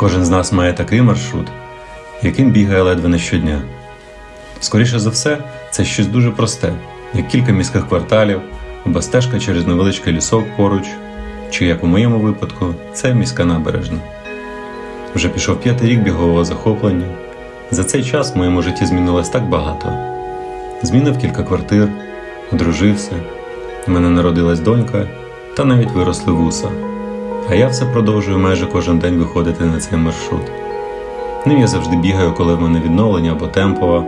Кожен з нас має такий маршрут, яким бігає ледве не щодня. Скоріше за все, це щось дуже просте, як кілька міських кварталів або стежка через невеличкий лісок поруч, чи, як у моєму випадку, це міська набережна. Вже пішов п'ятий рік бігового захоплення. За цей час в моєму житті змінилось так багато. Змінив кілька квартир, одружився, у мене народилась донька та навіть виросли вуса. А я все продовжую майже кожен день виходити на цей маршрут. Ним я завжди бігаю, коли в мене відновлення або темпова,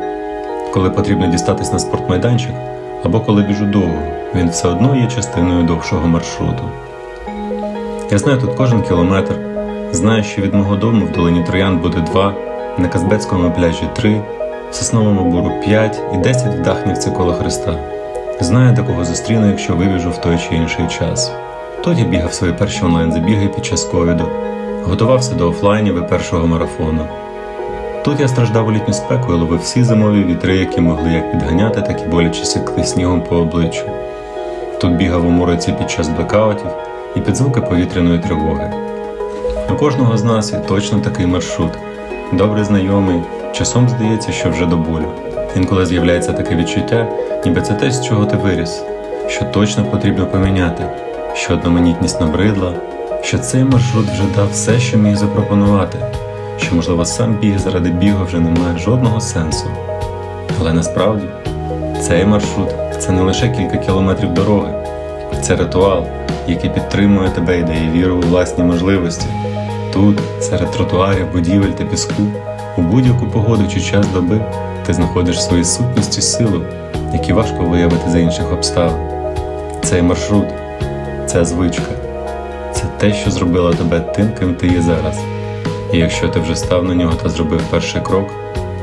коли потрібно дістатись на спортмайданчик, або коли біжу довго, він все одно є частиною довшого маршруту. Я знаю тут кожен кілометр, знаю, що від мого дому в долині Троян буде два, на Казбецькому пляжі три, в Сосновому Буру п'ять і десять в Дахнівці коло Христа. Знаю, де кого зустріну, якщо вибіжу в той чи інший час. Я бігав свої перші онлайн-забіги під час ковіду, готувався до офлайнів і першого марафону. Тут я страждав у літню спеку і ловив всі зимові вітри, які могли як підганяти, так і боляче секли снігом по обличчю. Тут бігав у мороці під час блекаутів і під звуки повітряної тривоги. У кожного з нас є точно такий маршрут, добре знайомий, часом здається, що вже до болю. Інколи з'являється таке відчуття, ніби це те, з чого ти виріс, що точно потрібно поміняти, що одноманітність набридла, що цей маршрут вже дав все, що міг запропонувати, що, можливо, сам біг заради бігу вже не має жодного сенсу. Але насправді цей маршрут це не лише кілька кілометрів дороги, це ритуал, який підтримує тебе і дає віру у власні можливості. Тут, серед тротуарів, будівель та піску, у будь-яку погоду чи час доби ти знаходиш свою сутність і силу, які важко виявити за інших обставин. Цей маршрут, ця звичка, це те, що зробило тебе тим, ким ти є зараз. І якщо ти вже став на нього та зробив перший крок,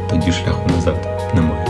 тоді шляху назад немає.